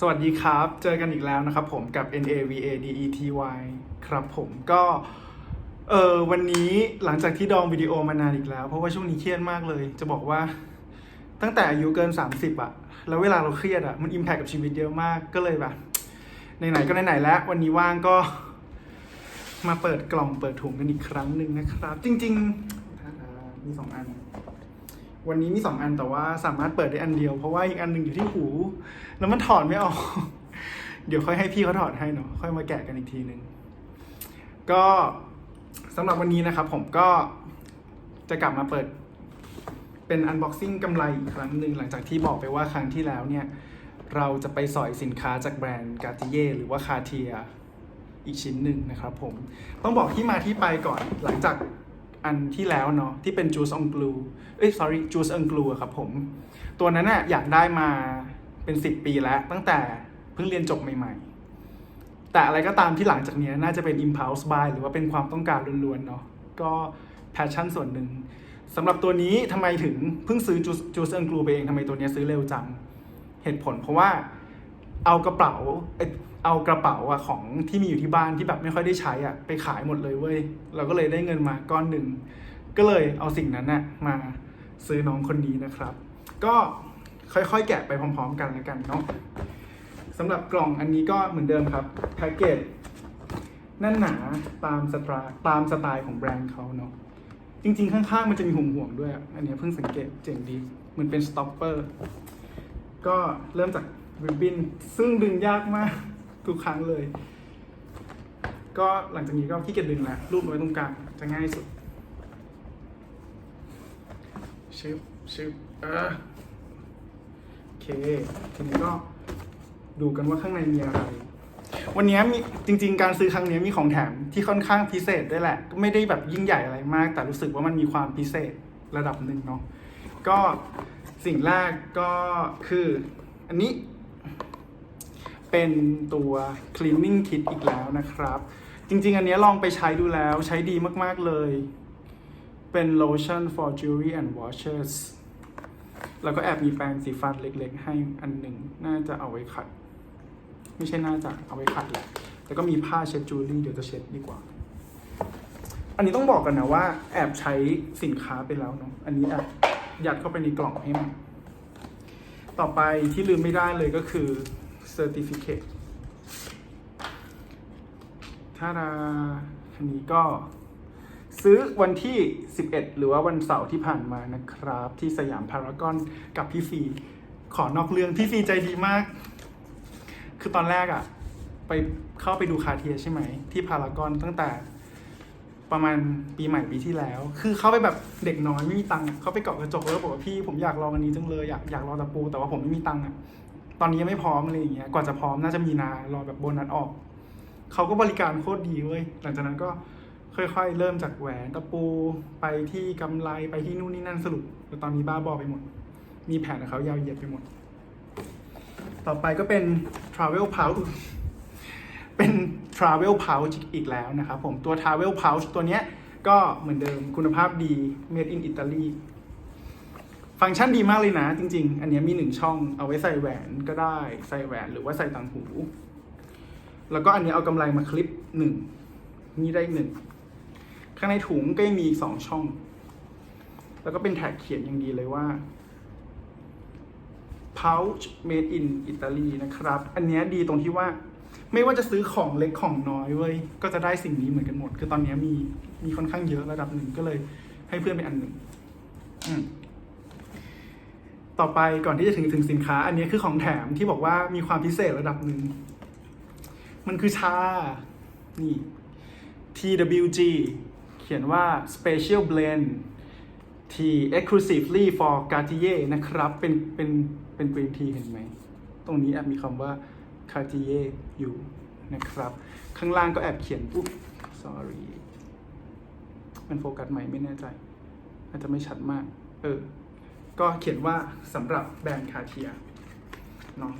สวัสดีครับ เจอกันอีกแล้วนะครับผมกับ N A V A D E T Y ครับผมก็เออวันนี้หลังจากที่ดองวิดีโอมานานอีกแล้ว เพราะว่าช่วงนี้เครียดมากเลย จะบอกว่าตั้งแต่อายุเกิน 30อะแล้วเวลาเราเครียดอะมันอิมแพคกับชีวิตเยอะมากก็เลยแบบไหนๆก็ไหนๆแล้ว วันนี้ว่างก็มาเปิดกล่องเปิดถุงกันอีกครั้งหนึ่งนะครับ จริง ๆ มีสองอัน วันนี้มีสองอันแต่ว่าสามารถเปิดได้อันเดียว เพราะว่าอีกอันหนึ่งอยู่ที่หู แล้วมันถอดไม่ออก เดี๋ยวค่อยให้พี่เขาถอดให้เนาะค่อยมาแกะกันอีกทีหนึ่งก็สำหรับวันนี้นะครับ ผมก็จะกลับมาเปิดเป็น unboxing กำไรอีกครั้งหนึ่งหลังจากที่บอกไปว่าครั้งที่แล้วเนี่ย เราจะไปสอยสินค้าจากแบรนด์กา t ิเย่หรือว่าคาเทียอีกชิ้นหนึ่งนะครับผมต้องบอกที่มาที่ไปก่อนหลังจาก อันที่แล้วเนาะที่เป็น Juice on Glue เอ้ย sorry Juice on Glue อะครับผม ตัวนั้นน่ะอยากได้มาเป็น 10 ปีแล้ว ตั้งแต่เพิ่งเรียนจบใหม่ ๆ แต่อะไรก็ตามที่หลังจากนี้น่าจะเป็น impulse buy หรือว่าเป็นความต้องการล้วนๆเนาะก็ passion ส่วนหนึ่งสำหรับตัวนี้ทำไมถึงเพิ่งซื้อ Juice Juice on Glue ไปเองทำไมตัวนี้ซื้อเร็วจัง เหตุผลเพราะว่าเอากระเป๋า เอากระเป๋าอะของที่มีอยู่ที่บ้านที่แบบไม่ค่อยได้ใช้อะไปขายหมดเลยเว้ยเราก็เลยได้เงินมาก้อนหนึ่งก็เลยเอาสิ่งนั้นน่ะมาซื้อน้องคนนี้นะครับ ก็ค่อยๆ แกะไปพร้อม ๆ กันแล้วกันเนาะสำหรับกล่องอันนี้ก็เหมือนเดิมครับแพ็กเกจแน่นหนาตามสไตล์ตามสไตล์ของแบรนด์เขาเนาะจริงๆ ข้างๆ มันจะมีห่วงๆด้วย อันนี้เพิ่งสังเกตเจ๋งดีเหมันเป็นสต็อปเปอร์ ก็เริ่มจากริบบิ้นซึ่งดึงยากมาก ทุกครั้งเลย ก็หลังจากนี้ก็ขี้เกียจดึงแล้วรูปไว้ตรงกลางจะง่ายสุดชึบชึบเออโอเค ทีนี้ก็ดูกันว่าข้างในมีอะไร วันนี้มีจริง ๆ การซื้อครั้งนี้มีของแถมที่ค่อนข้างพิเศษด้วยแหละ ก็ไม่ได้แบบยิ่งใหญ่อะไรมาก แต่รู้สึกว่ามันมีความพิเศษระดับหนึ่งเนาะก็สิ่งแรกก็คืออันนี้ เป็นตัว cleaning kit อีกแล้วนะครับ จริงๆ อันนี้ลองไปใช้ดูแล้วใช้ดีมากๆเลย เป็น lotion for jewelry and watches แล้วก็แอบมีแปรงสีฟันเล็กๆ ให้อันหนึ่งน่าจะเอาไว้ขัด ไม่ใช่น่าจะเอาไว้ขัดแหละแล้วก็มีผ้าเช็ดจูลี่เดี๋ยวจะเช็ดดีกว่า อันนี้ต้องบอกกันนะว่า แอบใช้สินค้าไปแล้วเนาะอันนี้แอบยัดเข้าไปในกล่องให้มันต่อไปที่ลืมไม่ได้เลยก็คือ certificate ถ้าดาอันนี้ก็ซื้อวันที่ 11 หรือว่าวันเสาร์ที่ผ่านมานะครับ ที่สยามพารากอนกับพี่ฟีขอนอกเรื่องพี่ฟีใจดีมาก คือตอนแรกอะไปเข้าไปดูคาเทียใช่ไหม ที่พารากอนตั้งแต่ประมาณปีใหม่ปีที่แล้ว คือเข้าไปแบบเด็กน้อยไม่มีตังค์เขาไปเกาะกระจกแล้วบอกว่าพี่ผมอยากลองอันนี้จังเลยอยากอยากลองตะปูแต่ว่าผมไม่มีตังค์อะ ตอนนี้ยังไม่พร้อมอะไรอย่างเงี้ยกว่าจะพร้อมน่าจะมีนารอแบบโบนัสออกเขาก็บริการโคตรดีเว้ยหลังจากนั้นก็ค่อยๆ เริ่มจากแหวนตะปูไปที่กำไลไปที่นู่นนี่นั่นสรุปแต่ตอนนี้บ้าบอไปหมด มีแผนของเขายาวเหยียดไปหมด ต่อไปก็เป็น travel pouch เป็น travel pouch อีกแล้วนะครับผมตัว travel pouch ตัวเนี้ยก็เหมือนเดิมคุณภาพดี made in Italy ฟังก์ชันดีมากเลยนะ จริง ๆ อันนี้มีหนึ่งช่องเอาไว้ใส่แหวนก็ได้ใส่แหวนหรือว่าใส่ต่างหู แล้วก็อันนี้เอากำไรมาคลิปหนึ่งนี่ได้หนึ่งข้างในถุงก็ยังมีสองช่อง แล้วก็เป็นแท็กเขียนอย่างดีเลยว่า pouch made in Italy นะครับ อันนี้ดีตรงที่ว่า ไม่ว่าจะซื้อของเล็กของน้อยเว้ย ก็จะได้สิ่งนี้เหมือนกันหมด คือตอนนี้มีมีค่อนข้างเยอะระดับหนึ่งก็เลย ให้เพื่อนเป็นอันหนึ่งอืม ต่อไปก่อนที่จะถึงถึงสินค้า อันนี้คือของแถมที่บอกว่ามีความพิเศษระดับหนึ่ง มันคือชา นี่ TWG เขียนว่า Special Blend T Exclusively for Cartier นะครับ เป็นเป็นเป็น Green Tea เห็นไหม ตรงนี้แอบมีคำว่า Cartier อยู่นะครับ ข้างล่างก็แอบเขียนปุ๊บ sorry มันโฟกัสไหม่ไม่แน่ใจ อาจจะไม่ชัดมาก เออ ก็เขียนว่าสำหรับแบรนด์ Cartier เนาะ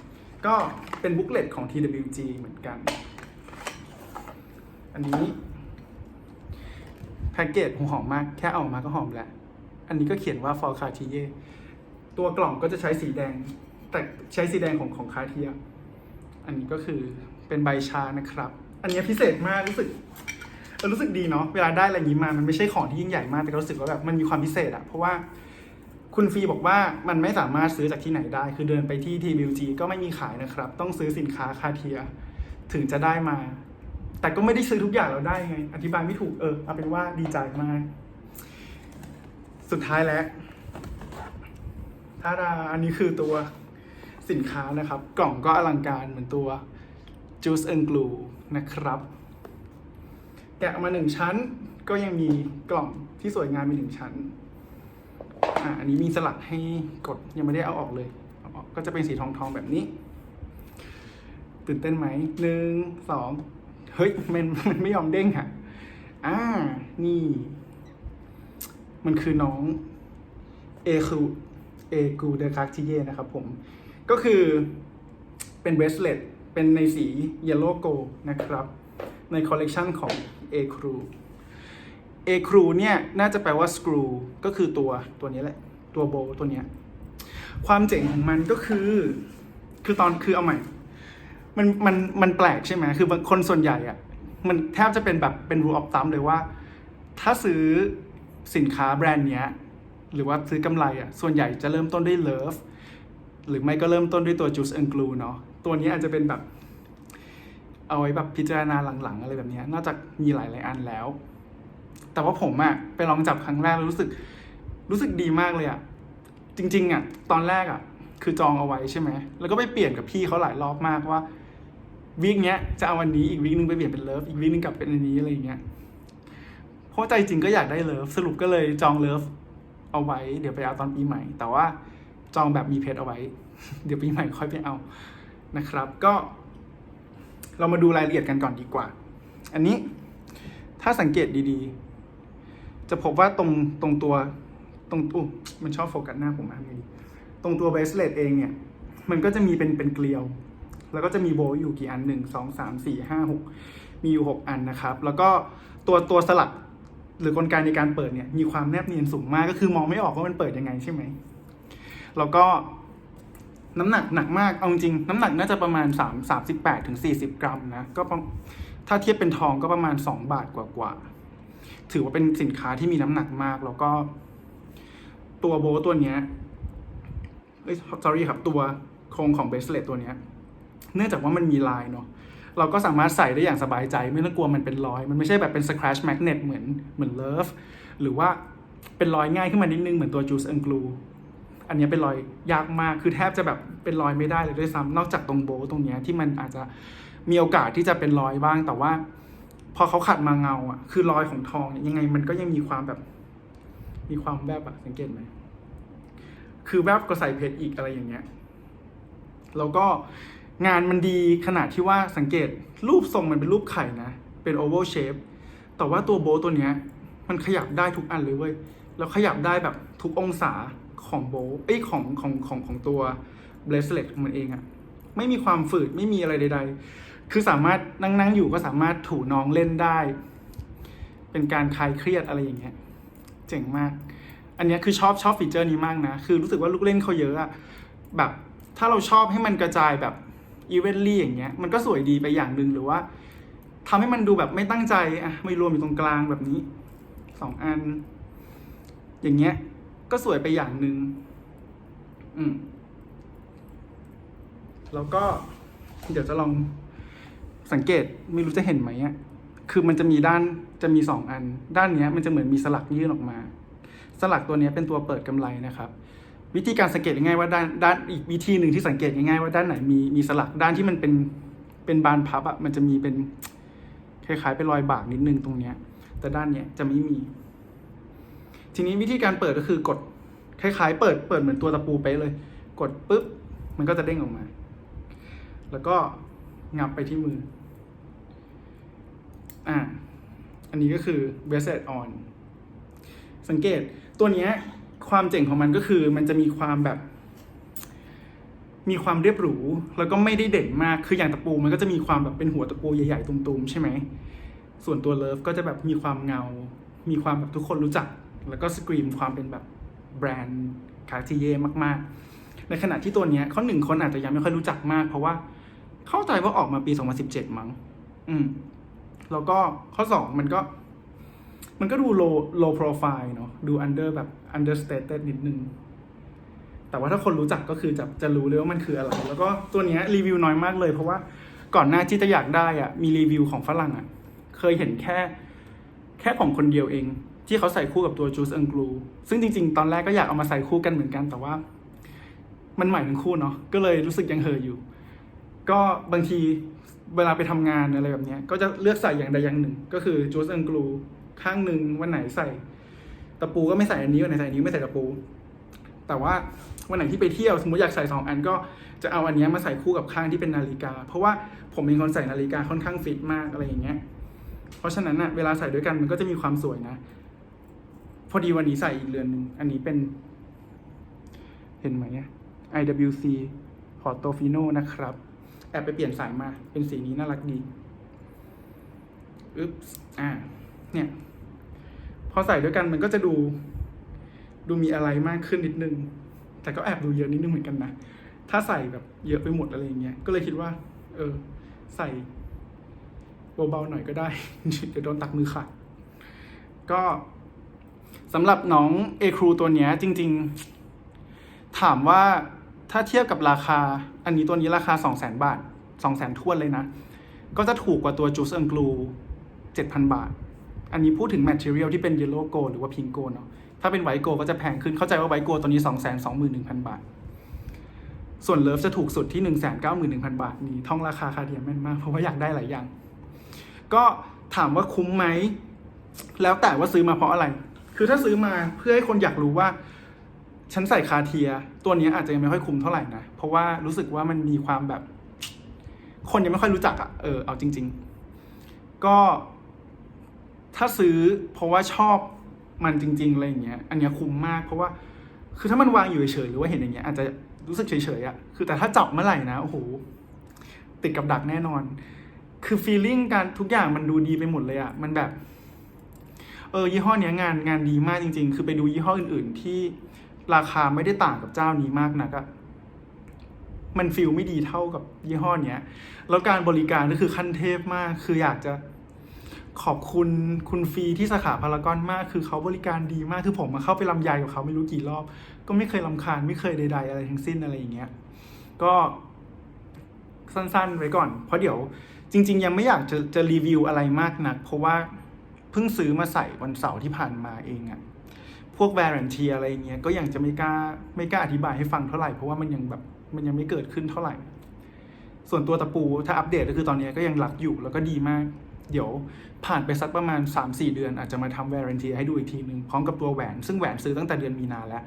ก็เป็นบุ๊กเลตของ TWG เหมือนกัน อันนี้แพ็กเกจหอมมาก แค่เอาอกมาก็หอมแล้ว อันนี้ก็เขียนว่า for Cartier ตัวกล่องก็จะใช้สีแดง แต่ใช้สีแดงของของคาเทีย อันนี้ก็คือเป็นใบชานะครับ อันนี้พิเศษมากรู้สึกรู้สึกดีเนาะเวลาได้อะไรนี้มามันไม่ใช่ของที่ยิ่งใหญ่มากแต่ก็รู้สึกว่าแบบมันมีความพิเศษอะเพราะว่า คุณฟีบอกว่ามันไม่สามารถซื้อจากที่ไหนได้ คือเดินไปที่ TBG ก็ไม่มีขายนะครับ ต้องซื้อสินค้าคาเทีย ถึงจะได้มา แต่ก็ไม่ได้ซื้อทุกอย่างเราได้ไง อธิบายไม่ถูกเออเอาเป็นว่าดีใจมาก สุดท้ายแล้วถ้าดาอันนี้คือตัวสินค้านะครับ กล่องก็อลังการเหมือนตัว Juice and Glue นะครับ แกะออกมาหนึ่งชั้นก็ยังมีกล่องที่สวยงามมีหนึ่งชั้น อ่าอันนี้มีสลักให้กดยังไม่ได้เอาออกเลยเอาออกก็จะเป็นสีทองทองๆแบบนี้ ตื่นเต้นไหมหนึ่งสองเฮ้ยมันมันไม่ยอมเด้งค่ะอ่านี่ มันคือน้องเอคูเอกูเดคาร์ทิเยนะครับผม ก็คือเป็นเบสเลตเป็นในสีเยลโล่โกนะครับ ในคอลเลกชันของ A Crew A Crew เนี่ยน่าจะแปลว่า screw ก็คือตัวตัวนี้แหละ ตัวโบตัวเนี้ยความเจ๋งของมันก็คือ คือตอนคือเอาใหม่ มันมันมันแปลกใช่ไหมคือคนส่วนใหญ่อะมันแทบจะเป็นแบบเป็น rule of thumb เลยว่า ถ้าซื้อสินค้าแบรนด์เนี้ย หรือว่าซื้อกำไรอะส่วนใหญ่จะเริ่มต้นด้วย love หรือไม่ก็เริ่มต้นด้วยตัว juice and glue เนาะตัวนี้อาจจะเป็นแบบ เอาไว้แบบพิจารณาหลังๆ อะไรแบบนี้นอกจากมีหลายๆอันแล้ว แต่ว่าผมอะไปลองจับครั้งแรกแล้วรู้สึก รู้สึกดีมากเลยอะจริง ๆอะตอนแรกอะคือจองเอาไว้ใช่ไหม แล้วก็ไปเปลี่ยนกับพี่เขาหลายรอบมากว่าวีคเนี้ยจะเอาวันนี้อีกวีคนึงไปเปลี่ยนเป็นเลิฟอีกวีคนึงกลับเป็นอันนี้อะไรอย่างเงี้ยเพราะใจจริงก็อยากได้เลิฟสรุปก็เลยจองเลิฟเอาไว้ เดี๋ยวไปเอาตอนปีใหม่ แต่ว่าจองแบบมีเพจเอาไว้ เดี๋ยวปีใหม่ค่อยไปเอานะครับ ก็ เรามาดูรายละเอียดกันก่อนดีกว่า อันนี้ถ้าสังเกตดีๆ จะพบว่าตรงตรงตัวตรงอู้มันชอบโฟกัสหน้าผมมากเลยตรงตัวเบสเลตเองเนี่ย มันก็จะมีเป็นเป็นเกลียว แล้วก็จะมีโบว์อยู่กี่อันหนึ่งสองสามสี่ห้าหกมีอยู่หกอันนะครับ แล้วก็ตัวตัวสลักหรือกลไกในการเปิดเนี่ยมีความแนบเนียนสูงมากก็คือมองไม่ออกว่ามันเปิดยังไงใช่ไหมแล้วก็น้ำหนักหนักมากเอาจริงน้ำหนักน่าจะประมาณ3 38ถึง40 กรัมนะก็ถ้าเทียบเป็นทองก็ประมาณ 2 บาทกว่าๆ ถือว่าเป็นสินค้าที่มีน้ำหนักมาก แล้วก็ ตัวโบว์ตัวเนี้ยเอ้ย sorry ครับ ตัวโครงของเบสเลตตัวเนี้ย เนื่องจากว่ามันมีลายเนาะ เราก็สามารถใส่ได้อย่างสบายใจ ไม่ต้องกลัวมันเป็นรอย มันไม่ใช่แบบเป็น scratch magnet เหมือนเหมือน love หรือว่าเป็นรอยง่ายขึ้นมานิดนึงเหมือนตัว juice and glue อันนี้เป็นรอยยากมาก คือแทบจะแบบเป็นรอยไม่ได้เลยด้วยซ้ำนอกจากตรงโบว์ตรงเนี้ยที่มันอาจจะมีโอกาสที่จะเป็นรอยบ้าง แต่ว่า พอเขาขัดมาเงาอะ คือรอยของทองเนี่ยยังไงมันก็ยังมีความแบบ มีความแวบอะสังเกตไหมคือแวบก็ใส่เพชรอีกอะไรอย่างเงี้ย แล้วก็งานมันดีขนาดที่ว่าสังเกตรูปทรงมันเป็นรูปไข่นะ เป็น oval shape แต่ว่าตัวโบว์ตัวเนี้ย มันขยับได้ทุกอันเลยเว้ยแล้วขยับได้แบบทุกองศาของโบว์เอ้ยของของของของตัวเบสเลตของมันเองอะไม่มีความฝืดไม่มีอะไรใด ๆ คือสามารถนั่งนั่งอยู่ก็สามารถถูน้องเล่นได้ เป็นการคลายเครียดอะไรอย่างเงี้ย เจ๋งมาก อันเนี้ยคือชอบชอบฟีเจอร์นี้มากนะ คือรู้สึกว่าลูกเล่นเขาเยอะอะแบบถ้าเราชอบให้มันกระจายแบบอีเวนต์ลี่อย่างเงี้ย มันก็สวยดีไปอย่างหนึ่งหรือว่าทำให้มันดูแบบไม่ตั้งใจอะไม่รวมอยู่ตรงกลางแบบนี้สองอัน อย่างเงี้ย ก็สวยไปอย่างหนึ่งอืมแล้วก็เดี๋ยวจะลอง สังเกตไม่รู้จะเห็นไหมอะคือมันจะมีด้านจะมีสองอัน ด้านเนี้ยมันจะเหมือนมีสลักยื่นออกมา สลักตัวเนี้ยเป็นตัวเปิดกำไรนะครับ วิธีการสังเกตง่ายว่าด้านด้านอีกวิธีหนึ่งที่สังเกตง่ายๆว่าด้านไหนมีมีสลักด้านที่มันเป็นเป็นบานพับอะมันจะมีเป็นคล้ายๆเป็นรอยบากนิดนึงตรงเนี้ย แต่ด้านเนี้ยจะไม่มี ทีนี้วิธีการเปิดก็คือกดคล้ายๆ เปิดเปิดเหมือนตัวตะปูไปเลย กดปุ๊บมันก็จะเด้งออกมา แล้วก็งับไปที่มือ อ่าอันนี้ก็คือ b r a c e l e t on สังเกตตัวเนี้ยความเจ๋งของมันก็คือมันจะมีความแบบ มีความเรียบหรู แล้วก็ไม่ได้เด่นมากคืออย่างตะปูมันก็จะมีความแบบเป็นหัวตะปูใหญ่ๆตุ่มๆ ใช่ไหม ส่วนตัวเลิฟก็จะแบบมีความเงา มีความแบบทุกคนรู้จัก แล้วก็สกรีมความเป็นแบบแบรนด์คาร์ติเย่มากๆ ในขณะที่ตัวเนี้ยเขาหนึ่งคนอาจจะยังไม่ค่อยรู้จักมาก เพราะว่าเข้าใจว่าออกมาปี 2017 มั้ง อืม แล้วก็ข้อสองมันก็ มันก็ดู low low profile เนาะดู under แบบ understated นิดนึง แต่ว่าถ้าคนรู้จักก็คือจะจะรู้เลยว่ามันคืออะไร แล้วก็ตัวนี้รีวิวน้อยมากเลย เพราะว่าก่อนหน้าที่จะอยากได้อะมีรีวิวของฝรั่งอะเคยเห็นแค่ แค่ของคนเดียวเอง ที่เขาใส่คู่กับตัว Juice and Glue ซึ่งจริง ๆ ตอนแรกก็อยากเอามาใส่คู่กันเหมือนกันแต่ว่า มันใหม่ทั้งคู่เนาะก็เลยรู้สึกยังเห่ออยู่ ก็บางที เวลาไปทำงานอะไรแบบนี้ก็จะเลือกใส่อย่างใดอย่างหนึ่ง ก็คือ Juice and Glue ข้างหนึ่งวันไหนใส่ ตะปูก็ไม่ใส่อันนี้วันไหนใส่อันนี้ไม่ใส่ตะปู แต่ว่าวันไหนที่ไปเที่ยวสมมติอยากใส่สองอันก็จะเอาอันนี้มาใส่คู่กับข้างที่เป็นนาฬิกา เพราะว่าผมเป็นคนใส่นาฬิกาค่อนข้างฟิตมากอะไรอย่างเงี้ย เพราะฉะนั้นอะเวลาใส่ด้วยกันมันก็จะมีความสวยนะ พอดีวันนี้ใส่อีกเรือนหนึ่งอันนี้เป็น เห็นไหมอะ IWC Portofino นะครับ แอบไปเปลี่ยนสายมา เป็นสีนี้น่ารักดีอึ๊บอ่า เนี่ย พอใส่ด้วยกันมันก็จะดู ดูมีอะไรมากขึ้นนิดนึง แต่ก็แอบดูเยอะนิดนึงเหมือนกันนะ ถ้าใส่แบบเยอะไปหมดอะไรอย่างเงี้ย ก็เลยคิดว่า เออ ใส่เบาๆหน่อยก็ได้ เดี๋ยวโดนตักมือขาดก็สำหรับน้องเอครูตัวเนี้ยจริง ๆ ถามว่า ถ้าเทียบกับราคา อันนี้ตัวนี้ราคา 2 0 0 0 0 0 บาท 2 0 0 0 0 0ทวนเลยนะ ก็จะถูกกว่าตัว Juice and Glue 7,000 บาท อันนี้พูดถึง material ที่เป็น yellow gold หรือว่า pink gold เนาะ ถ้าเป็น white gold ก็จะแพงขึ้น เข้าใจว่า white gold ตัวนี้ 221,000 บาท ส่วน love จะถูกสุดที่ 191,000 บาท นี่ท่องราคาคาเดียแม่นมาก เพราะว่าอยากได้หลายอย่าง ก็ถามว่าคุ้มไหม แล้วแต่ว่าซื้อมาเพราะอะไร คือถ้าซื้อมาเพื่อให้คนอยากรู้ว่า ฉันใส่คาเทีย ตัวนี้อาจจะยังไม่ค่อยคุ้มเท่าไหร่นะ เพราะว่ารู้สึกว่ามันมีความแบบ คนยังไม่ค่อยรู้จักอะเออเอาจริง ๆ ก็ถ้าซื้อเพราะว่าชอบมันจริง ๆ อะไรอย่างเงี้ย อันเนี้ยคุ้มมาก เพราะว่า คือถ้ามันวางอยู่เฉยๆหรือว่าเห็นอย่างเงี้ยอาจจะรู้สึกเฉยๆอะ่ะคือแต่ถ้าจับเมื่อไหร่นะโอ้โหติดกับดักแน่นอน คือฟีลลิ่งการทุกอย่างมันดูดีไปหมดเลยอะ่ะมันแบบ เออยี่ห้อเนี้ยงานงานดีมากจริง ๆ คือไปดูยี่ห้ออื่น ๆที่ ราคาไม่ได้ต่างกับเจ้านี้มากนักอะมันฟิลไม่ดีเท่ากับยี่ห้อเนี้ย แล้วการบริการก็คือขั้นเทพมาก คืออยากจะขอบคุณคุณฟรีที่สาขาพารากอนมาก คือเขาบริการดีมาก คือผมมาเข้าไปลำไยกับเขาไม่รู้กี่รอบ ก็ไม่เคยลำคาญ ไม่เคยใดๆอะไรทั้งสิ้นอะไรอย่างเงี้ย ก็สั้นๆไว้ก่อน เพราะเดี๋ยวจริง ๆ ยังไม่อยากจะจะรีวิวอะไรมากนัก เพราะว่าเพิ่งซื้อมาใส่วันเสาร์ที่ผ่านมาเองอะ วก warranty อะไรเงี้ยก็ยังจะไม่กล้าไม่กล้าอธิบายให้ฟังเท่าไหร่เพราะว่ามันยังแบบมันยังไม่เกิดขึ้นเท่าไหร่ ส่วนตัวตะปูถ้าอัปเดตก็คือตอนนี้ก็ยังรักอยู่แล้วก็ดีมาก เดี๋ยวผ่านไปสักประมาณ 3-4 เดือน อาจจะมาทำ warranty ให้ดูอีกทีนึงพร้อมกับตัวแหวน ซึ่งแหวนซื้อตั้งแต่เดือนมีนาแล้ว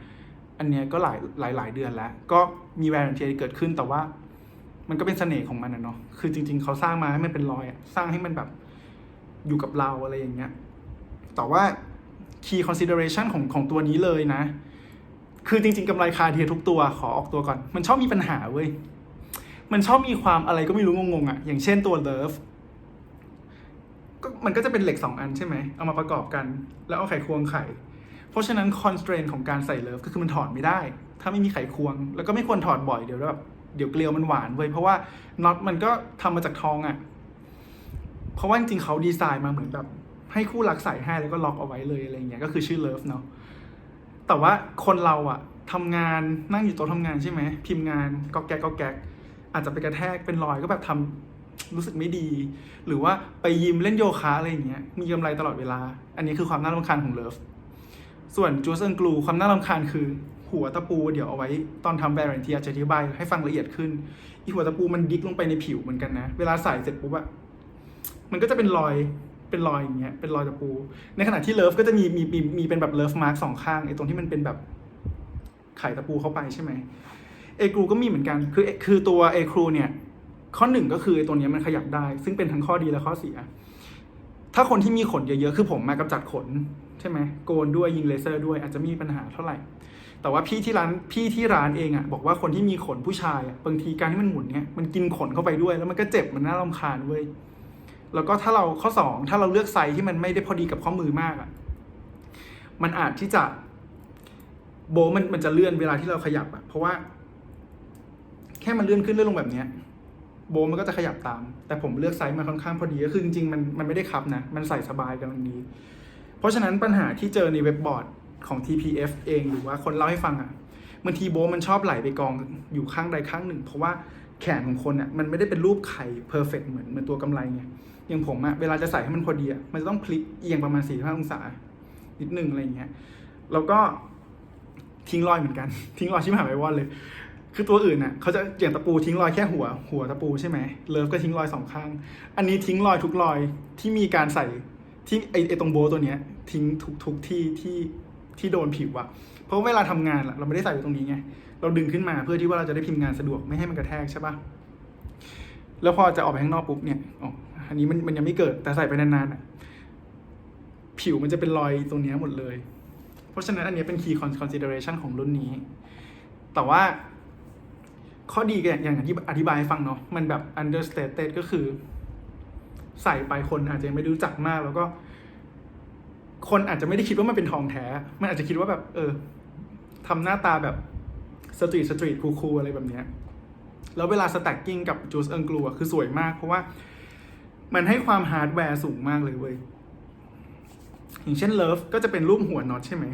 อันเนี้ยก็หลายหลายหลายเดือนแล้ว ก็มี warranty เกิดขึ้นแต่ว่า มันก็เป็นเสน่ห์ของมันนะเนาะคือจริง ๆเขาสร้างมาให้มันเป็นรอยอะสร้างให้มันแบบอยู่กับเราอะไรอย่างเงี้ยแต่ว่า key consideration ของของตัวนี้เลยนะ คือจริง ๆกำไรคาเทียทุกตัวขอออกตัวก่อน มันชอบมีปัญหาเว้ย มันชอบมีความอะไรก็ไม่รู้งงๆอะ่ะ อย่างเช่นตัว Love ก็มันก็จะเป็นเหล็กสองอันใช่ไหม เอามาประกอบกัน แล้วเอาไขควงไข เพราะฉะนั้น constraint ของการใส่ Love ก็คือมันถอดไม่ได้ ถ้าไม่มีไขควง แล้วก็ไม่ควรถอดบ่อยเดี๋ยวแบบเดี๋ยวเกลียวมันหวานเว้ย เพราะว่าน็อตมันก็ทำมาจากทองอะ่ะ เพราะว่าจริงๆเขาดีไซน์มาเหมือนแบบ ให้คู่รักใส่ให้แล้วก็ล็อกเอาไว้เลยอะไรเงี้ยก็คือชื่อเลิฟเนาะแต่ว่าคนเราอะทำงานนั่งอยู่โต๊ะทำงานใช่ไหมพิมพ์งานก็แก๊กก็แก๊กอาจจะไปกระแทกเป็นรอยก็แบบทำรู้สึกไม่ดี หรือว่าไปยิมเล่นโยคะอะไรอย่างเงี้ยมีกำไรตลอดเวลา อันนี้คือความน่ารำคาญของเลิฟส่วนจูเซนกลูความน่ารำคาญคือหัวตะปูเดี๋ยวเอาไว้ตอนทำแบรนด์ทีอาจจะอธิบายให้ฟังละเอียดขึ้นอีหัวตะปูมันดิกลงไปในผิวเหมือนกันนะ เวลาใส่เสร็จปุ๊บอะมันก็จะเป็นรอย เป็นรอยอย่างเงี้ยเป็นรอยตะปู ในขณะที่เลิฟก็จะมีมีมีมีเป็นแบบเลิฟมาร์กสองข้างไอ้ตรงที่มันเป็นแบบไข่ตะปูเข้าไปใช่ไหมเอกรูก็มีเหมือนกันคือคือตัวเอครูเนี่ยข้อหนึ่งก็คือไอ้ตัวเนี้ยมันขยับได้ ซึ่งเป็นทั้งข้อดีและข้อเสีย ถ้าคนที่มีขนเยอะๆ คือผมมากำจัดขน ใช่ไหมโกนด้วยยิงเลเซอร์ด้วยอาจจะม่มีปัญหาเท่าไหร่ แต่ว่าพี่ที่ร้านพี่ที่ร้านเองอะ่ะบอกว่าคนที่มีขนผู้ชายอะ่ะบางทีการที่มันหมุนเนี้ยมันกินขนเข้าไปด้วย แล้วมันก็เจ็บมันน่ารำคาญเว้ย แล้วก็ถ้าเราข้อสองถ้าเราเลือกไซส์ที่มันไม่ได้พอดีกับข้อมือมากอะ่ะมันอาจที่จะโบมันมันจะเลื่อนเวลาที่เราขยับอะ่ะเพราะว่า แค่มันเลื่อนขึ้นเลื่อนลงแบบเนี้ยโบมันก็จะขยับตาม แต่ผมเลือกไซส์มาค่อนข้างพอดีก็คือจริงๆมันมันไม่ได้คับนะ มันใส่สบายกำลังดี เพราะฉะนั้นปัญหาที่เจอในเว็บบอร์ดของ TPF เองหรือว่าคนเล่าให้ฟังอะ่ะบางทีโบมันชอบไหลไปกองอยู่ข้างใดข้างหนึ่ง เพราะว่า แขนของคนอะมันไม่ได้เป็นรูปไข่เพอร์เฟกเหมือนเหมือนตัวกำไรไงอย่างผมอะ่ะเวลาจะใส่ให้มันพอดีอะ่ะมันจะต้องพลิกเอียงประมาณ45องศา นิดนึงอะไรอย่างเงี้ยแล้วก็ทิ้งรอยเหมือนกัน ทิ้งรอยชิมหายไปวอนเลย คือตัวอื่นน่ะเขาจะอย่างตะปูทิ้งรอยแค่หัว หัวตะปูใช่ไหมเลิฟก็ทิ้งรอยสองข้าง อันนี้ทิ้งรอยทุกรอยที่มีการใส่ที่ไอไอตรงโบว์ตัวเนี้ย ทิ้งทุกทุกที่ที่ที่โดนผิวอะ เพราะเวลาทำงานเราไม่ได้ใส่ไว้ตรงนี้ไง เราดึงขึ้นมาเพื่อที่ว่าเราจะได้พิมพ์งานสะดวกไม่ให้มันกระแทกใช่ปะแล้วพอจะออกไปข้างนอกปุ๊บเนี่ยอ๋ออันนี้มันมันยังไม่เกิดแต่ใส่ไปนานๆอะผิวมันจะเป็นรอยตรงนี้หมดเลย เพราะฉะนั้นอันนี้เป็น key consideration ของรุ่นนี้ แต่ว่าข้อดีก็อย่างที่อธิบายให้ฟังเนาะมันแบบ understated ก็คือ ใส่ไปคนอาจจะไม่รู้จักมากแล้วก็ คนอาจจะไม่ได้คิดว่ามันเป็นทองแท้ มันอาจจะคิดว่าแบบ เออ ทำหน้าตาแบบสตรีทสตรีทคูลๆอะไรแบบเนี้ยแล้วเวลาสแต็กกิ้งกับจูสเอิงกลัวคือสวยมาก เพราะว่ามันให้ความฮาร์ดแวร์สูงมากเลยเว้ย อย่างเช่นเลิฟก็จะเป็นรูปหัวน็อตใช่ไหม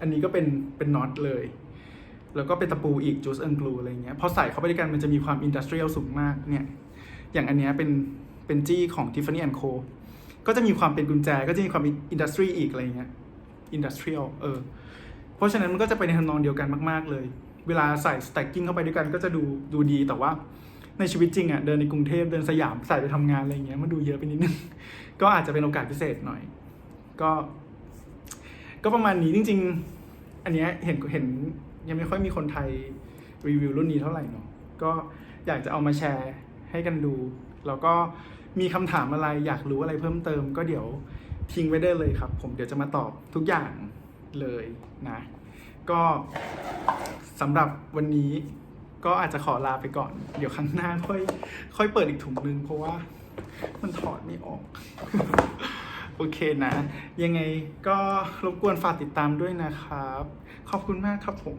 อันนี้ก็เป็นเป็นน็อตเลย แล้วก็เป็นตะปูอีกจูสเอิงกลูอะไรเงี้ย พอใส่เข้าไปด้วยกันมันจะมีความอินดัสเทรียลสูงมากเนี่ย อย่างอันเนี้ยเป็นเป็นจี้ของ Tiffany Co ก็จะมีความเป็นกุญแจ ก็จะมีความอินดัสทรีอีกอะไรเงี้ย อินดัสเทรียลเออ เพราะฉะนั้นมันก็จะไปในทำนองเดียวกันมากๆเลย เวลาใส่สแต็กกิ้งเข้าไปด้วยกันก็จะดูดูดีแต่ว่าในชีวิตจริงอะ่ะเดินในกรุงเทพเดินสยามใส่ไปทำงานอะไรเงี้ยมันดูเยอะไปนิดนึง ก็อาจจะเป็นโอกาสพิเศษหน่อย ก็ ก็ประมาณนี้จริง ๆ อันเนี้ยเห็นเห็นยังไม่ค่อยมีคนไทยรีวิวรุ่นนี้เท่าไหร่เนาะก็อยากจะเอามาแชร์ให้กันดู แล้วก็มีคำถามอะไรอยากรู้อะไรเพิ่มเติม ก็เดี๋ยวทิ้งไว้ได้เลยครับ ผมเดี๋ยวจะมาตอบทุกอย่าง เลยนะ ก็สำหรับวันนี้ก็อาจจะขอลาไปก่อน เดี๋ยวครั้งหน้าค่อยค่อยเปิดอีกถุงนึง เพราะว่ามันถอดไม่ออก โอเคนะ ยังไงก็รบกวนฝากติดตามด้วยนะครับ ขอบคุณมากครับผม